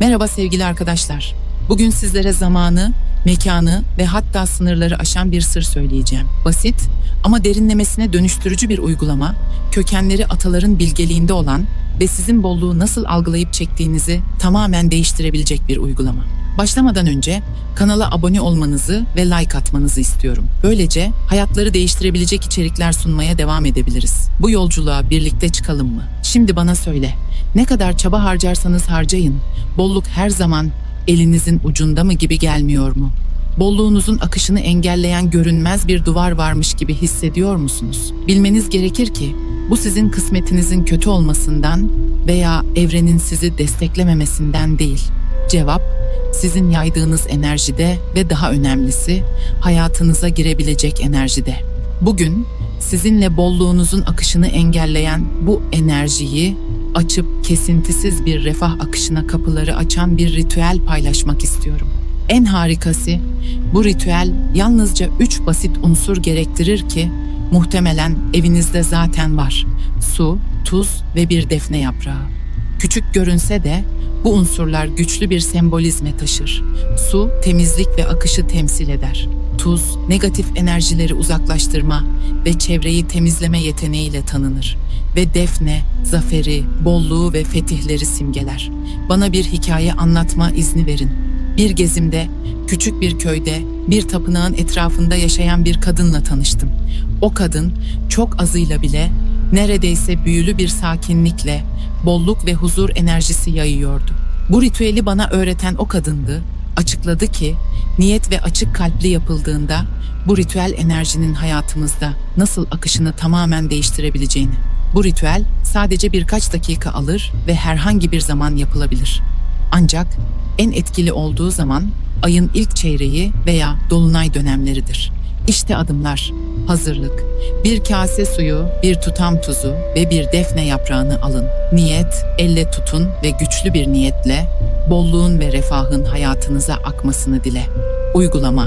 Merhaba sevgili arkadaşlar. Bugün sizlere zamanı, mekanı ve hatta sınırları aşan bir sır söyleyeceğim. Basit ama derinlemesine dönüştürücü bir uygulama, kökenleri ataların bilgeliğinde olan ve sizin bolluğu nasıl algılayıp çektiğinizi tamamen değiştirebilecek bir uygulama. Başlamadan önce kanala abone olmanızı ve like atmanızı istiyorum. Böylece hayatları değiştirebilecek içerikler sunmaya devam edebiliriz. Bu yolculuğa birlikte çıkalım mı? Şimdi bana söyle. Ne kadar çaba harcarsanız harcayın. Bolluk her zaman elinizin ucunda mı gibi gelmiyor mu? Bolluğunuzun akışını engelleyen görünmez bir duvar varmış gibi hissediyor musunuz? Bilmeniz gerekir ki bu sizin kısmetinizin kötü olmasından veya evrenin sizi desteklememesinden değil. Cevap sizin yaydığınız enerjide ve daha önemlisi hayatınıza girebilecek enerjide. Bugün sizinle bolluğunuzun akışını engelleyen bu enerjiyi açıp kesintisiz bir refah akışına kapıları açan bir ritüel paylaşmak istiyorum. En harikası bu ritüel yalnızca üç basit unsur gerektirir ki muhtemelen evinizde zaten var. Su, tuz ve bir defne yaprağı. Küçük görünse de bu unsurlar güçlü bir sembolizme taşır. Su, temizlik ve akışı temsil eder. Tuz, negatif enerjileri uzaklaştırma ve çevreyi temizleme yeteneğiyle tanınır. Ve defne, zaferi, bolluğu ve fetihleri simgeler. Bana bir hikaye anlatma izni verin. Bir gezimde, küçük bir köyde, bir tapınağın etrafında yaşayan bir kadınla tanıştım. O kadın, çok azıyla bile, neredeyse büyülü bir sakinlikle, bolluk ve huzur enerjisi yayıyordu. Bu ritüeli bana öğreten o kadındı, açıkladı ki niyet ve açık kalpli yapıldığında bu ritüel enerjinin hayatımızda nasıl akışını tamamen değiştirebileceğini. Bu ritüel sadece birkaç dakika alır ve herhangi bir zaman yapılabilir. Ancak en etkili olduğu zaman ayın ilk çeyreği veya dolunay dönemleridir. İşte adımlar. Hazırlık. Bir kase suyu, bir tutam tuzu ve bir defne yaprağını alın. Niyet, elle tutun ve güçlü bir niyetle bolluğun ve refahın hayatınıza akmasını dile. Uygulama.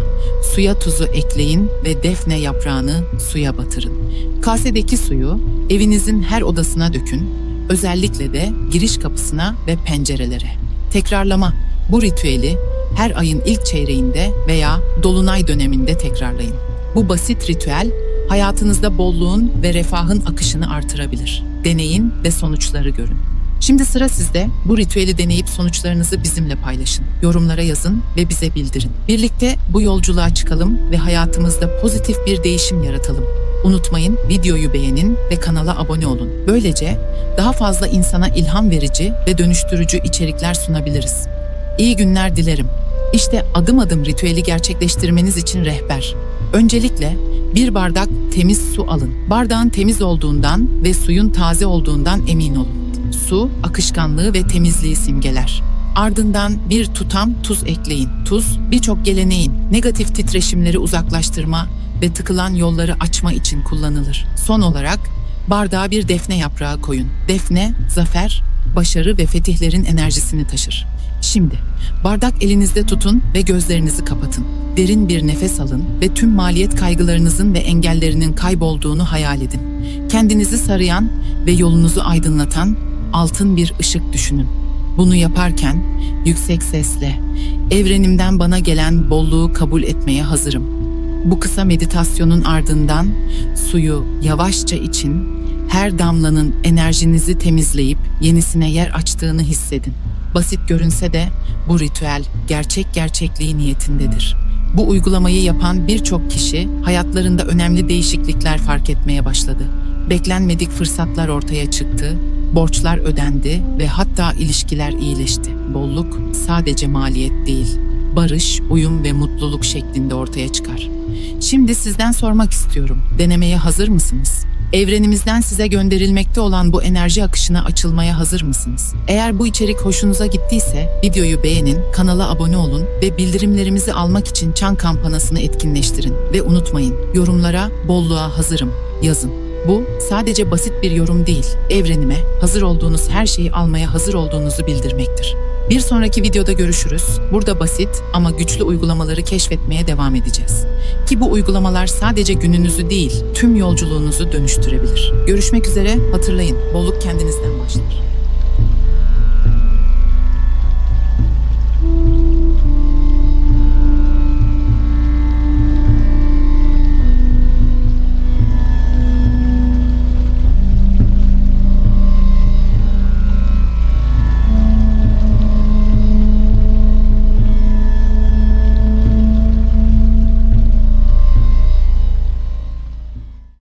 Suya tuzu ekleyin ve defne yaprağını suya batırın. Kasedeki suyu evinizin her odasına dökün, özellikle de giriş kapısına ve pencerelere. Tekrarlama. Bu ritüeli her ayın ilk çeyreğinde veya dolunay döneminde tekrarlayın. Bu basit ritüel hayatınızda bolluğun ve refahın akışını artırabilir. Deneyin ve sonuçları görün. Şimdi sıra sizde. Bu ritüeli deneyip sonuçlarınızı bizimle paylaşın. Yorumlara yazın ve bize bildirin. Birlikte bu yolculuğa çıkalım ve hayatımızda pozitif bir değişim yaratalım. Unutmayın videoyu beğenin ve kanala abone olun. Böylece daha fazla insana ilham verici ve dönüştürücü içerikler sunabiliriz. İyi günler dilerim. İşte adım adım ritüeli gerçekleştirmeniz için rehber. Öncelikle bir bardak temiz su alın. Bardağın temiz olduğundan ve suyun taze olduğundan emin olun. Su, akışkanlığı ve temizliği simgeler. Ardından bir tutam tuz ekleyin. Tuz, birçok geleneğin negatif titreşimleri uzaklaştırma ve tıkılan yolları açma için kullanılır. Son olarak bardağa bir defne yaprağı koyun. Defne, zafer, başarı ve fetihlerin enerjisini taşır. Şimdi bardak elinizde tutun ve gözlerinizi kapatın. Derin bir nefes alın ve tüm maliyet kaygılarınızın ve engellerinin kaybolduğunu hayal edin. Kendinizi sarayan ve yolunuzu aydınlatan altın bir ışık düşünün. Bunu yaparken yüksek sesle evrenimden bana gelen bolluğu kabul etmeye hazırım. Bu kısa meditasyonun ardından suyu yavaşça için her damlanın enerjinizi temizleyip yenisine yer açtığını hissedin. Basit görünse de bu ritüel gerçek gerçekliği niyetindedir. Bu uygulamayı yapan birçok kişi hayatlarında önemli değişiklikler fark etmeye başladı. Beklenmedik fırsatlar ortaya çıktı, borçlar ödendi ve hatta ilişkiler iyileşti. Bolluk sadece maliyet değil, barış, uyum ve mutluluk şeklinde ortaya çıkar. Şimdi sizden sormak istiyorum. Denemeye hazır mısınız? Evrenimizden size gönderilmekte olan bu enerji akışına açılmaya hazır mısınız? Eğer bu içerik hoşunuza gittiyse videoyu beğenin, kanala abone olun ve bildirimlerimizi almak için çan kampanasını etkinleştirin. Ve unutmayın, yorumlara bolluğa hazırım yazın. Bu sadece basit bir yorum değil, evrenime hazır olduğunuz her şeyi almaya hazır olduğunuzu bildirmektir. Bir sonraki videoda görüşürüz. Burada basit ama güçlü uygulamaları keşfetmeye devam edeceğiz. Ki bu uygulamalar sadece gününüzü değil, tüm yolculuğunuzu dönüştürebilir. Görüşmek üzere, hatırlayın, bolluk kendinizden başlar.